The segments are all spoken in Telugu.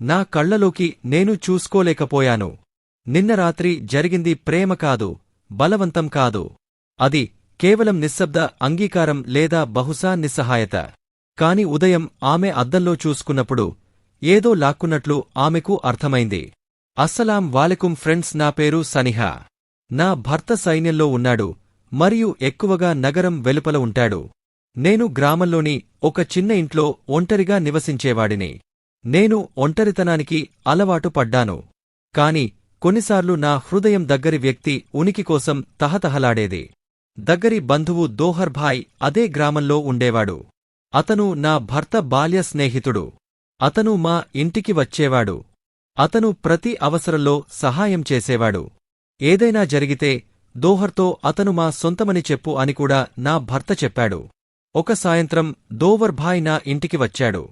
నా కళ్ళలోకి నేను చూసుకోలేకపోయాను. నిన్న రాత్రి జరిగింది ప్రేమ కాదు బలవంతం కాదు. అది కేవలం నిశ్శబ్ద అంగీకారం లేదా బహుశా నిస్సహాయత. కాని ఉదయం ఆమె అద్దంలో చూసుకున్నప్పుడు ఏదో లాక్కున్నట్లు ఆమెకు అర్థమైంది. అస్సలాం వాలెకుం ఫ్రెండ్స్ నా పేరు సనిహా. నా భర్త సైన్యంలో ఉన్నాడు మరియు ఎక్కువగా నగరం వెలుపల ఉంటాడు. నేను గ్రామంలోని ఒక చిన్న ఇంట్లో ఒంటరిగా నివసించేవాడిని. నేను ఒంటరితనానికి అలవాటు పడ్డాను. కాని కొన్నిసార్లు నా హృదయం దగ్గరి వ్యక్తి ఉనికి కోసం తహతహలాడేది. దగ్గరి బంధువు దోహర్భాయ్ అదే గ్రామంలో ఉండేవాడు. అతను నా భర్త బాల్య స్నేహితుడు. అతను మా ఇంటికి వచ్చేవాడు. అతను ప్రతి అవసరంలో సహాయం చేసేవాడు. ఏదైనా జరిగితే దోహర్తో అతను మా సొంతమని చెప్పు అని కూడా నా భర్త చెప్పాడు. ఒక సాయంత్రం దోవర్భాయ్ నా ఇంటికి వచ్చాడు.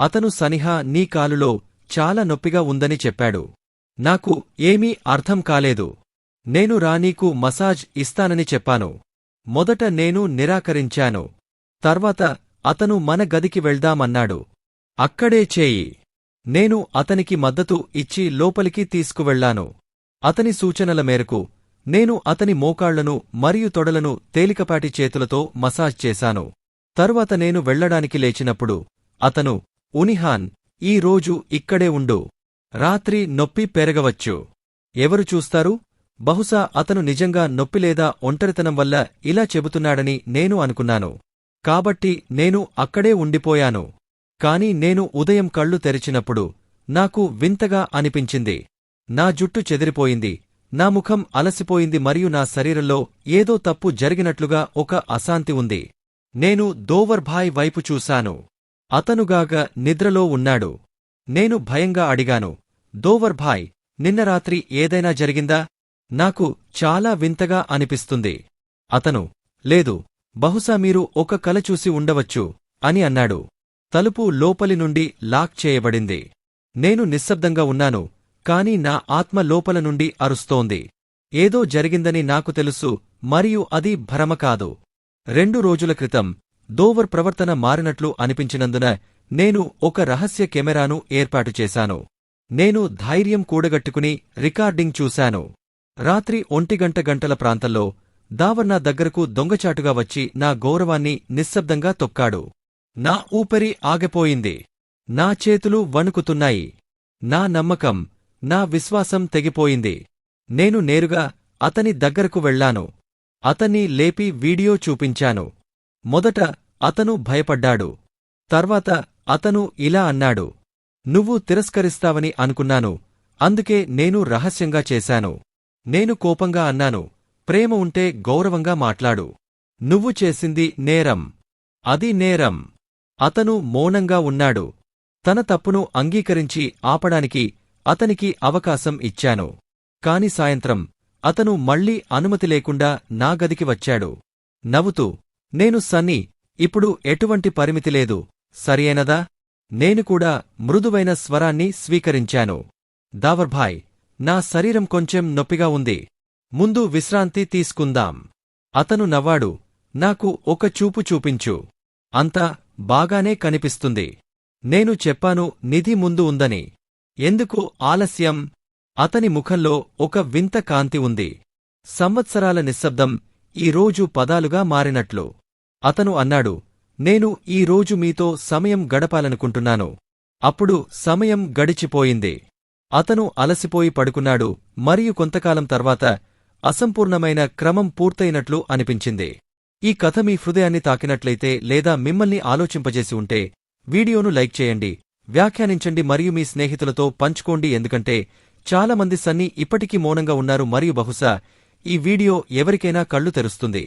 అతను సనిహా నీ కాలులో చాలా నొప్పిగా ఉందని చెప్పాడు. నాకు ఏమీ అర్థం కాలేదు. నేను రానీకు మసాజ్ ఇస్తానని చెప్పాను. మొదట నేను నిరాకరించాను. తర్వాత అతను మన గదికి వెళ్దామన్నాడు. అక్కడే చేయి. నేను అతనికి మద్దతు ఇచ్చి లోపలికి తీసుకువెళ్ళాను. అతని సూచనల మేరకు నేను అతని మోకాళ్ళను మరియు తొడలను తేలికపాటి చేతులతో మసాజ్ చేశాను. తరువాత నేను వెళ్ళడానికి లేచినప్పుడు అతను ఉనిహాన్ ఈ రోజు ఇక్కడే ఉండు. రాత్రి నొప్పి పెరగవచ్చు. ఎవరు చూస్తారు? బహుశా అతను నిజంగా నొప్పి లేదా ఒంటరితనం వల్ల ఇలా చెబుతున్నాడని నేను అనుకున్నాను. కాబట్టి నేను అక్కడే ఉండిపోయాను. కాని నేను ఉదయం కళ్ళు తెరిచినప్పుడు నాకు వింతగా అనిపించింది. నా జుట్టు చెదిరిపోయింది. నా ముఖం అలసిపోయింది మరియు నా శరీరంలో ఏదో తప్పు జరిగినట్లుగా ఒక అశాంతి ఉంది. నేను దోవర్భాయ్ వైపు చూశాను. అతనుగాగ నిద్రలో ఉన్నాడు. నేను భయంగా అడిగాను దోవర్ భాయ్ నిన్న రాత్రి ఏదైనా జరిగిందా? నాకు చాలా వింతగా అనిపిస్తుంది. అతను లేదు బహుశా మీరు ఒక కల చూసి ఉండవచ్చు అని అన్నాడు. తలుపు లోపలి నుండి లాక్ చేయబడింది. నేను నిశ్శబ్దంగా ఉన్నాను కాని నా ఆత్మ లోపల నుండి అరుస్తోంది. ఏదో జరిగిందని నాకు తెలుసు మరియు అది భ్రమ కాదు. రెండు రోజుల క్రితం దోవర్ ప్రవర్తన మారినట్లు అనిపించినందున నేను ఒక రహస్య కెమెరాను ఏర్పాటు చేశాను. నేను ధైర్యం కూడగట్టుకుని రికార్డింగ్ చూశాను. రాత్రి ఒంటిగంట గంటల ప్రాంతంలో దావర్ నా దగ్గరకు దొంగచాటుగా వచ్చి నా గౌరవాన్ని నిశ్శబ్దంగా తొక్కాడు. నా ఊపిరి ఆగిపోయింది. నా చేతులు వణుకుతున్నాయి. నా నమ్మకం నా విశ్వాసం తెగిపోయింది. నేను నేరుగా అతని దగ్గరకు వెళ్ళాను అతన్ని లేపి వీడియో చూపించాను. మొదట అతను భయపడ్డాడు. తర్వాత అతను ఇలా అన్నాడు. నువ్వు తిరస్కరిస్తావని అనుకున్నాను. అందుకే నేను రహస్యంగా చేశాను. నేను కోపంగా అన్నాను. ప్రేమ ఉంటే గౌరవంగా మాట్లాడు. నువ్వు చేసింది నేరం. అది నేరం. అతను మౌనంగా ఉన్నాడు. తన తప్పును అంగీకరించి ఆపడానికి అతనికి అవకాశం ఇచ్చాను. కాని సాయంత్రం అతను మళ్ళీ అనుమతి లేకుండా నా గదికి వచ్చాడు. నవ్వుతూ నేను సన్నీ ఇప్పుడు ఎటువంటి పరిమితి లేదు సరియైనదా? నేను కూడా మృదువైన స్వరాన్ని స్వీకరించాను. దావర్భాయ్ నా శరీరం కొంచెం నొప్పిగా ఉంది. ముందు విశ్రాంతి తీసుకుందాం. అతను నవ్వాడు నాకు ఒక చూపు చూపించు. అంతా బాగానే కనిపిస్తుంది. నేను చెప్పాను నిధి ముందు ఉందని. ఎందుకు ఆలస్యం? అతని ముఖంలో ఒక వింత కాంతి ఉంది. సంవత్సరాల నిశ్శబ్దం ఈ రోజు పదాలుగా మారినట్లు. అతను అన్నాడు నేను ఈ రోజు మీతో సమయం గడపాలనుకుంటున్నాను. అప్పుడు సమయం గడిచిపోయింది. అతను అలసిపోయి పడుకున్నాడు మరియు కొంతకాలం తర్వాత అసంపూర్ణమైన క్రమం పూర్తయినట్లు అనిపించింది. ఈ కథ మీ హృదయాన్ని తాకినట్లయితే లేదా మిమ్మల్ని ఆలోచింపజేసి ఉంటే వీడియోను లైక్ చేయండి వ్యాఖ్యానించండి మరియు మీ స్నేహితులతో పంచుకోండి ఎందుకంటే చాలామంది సన్నీ ఇప్పటికీ మౌనంగా ఉన్నారు మరియు బహుశా ఈ వీడియో ఎవరికైనా కళ్ళు తెరుస్తుంది.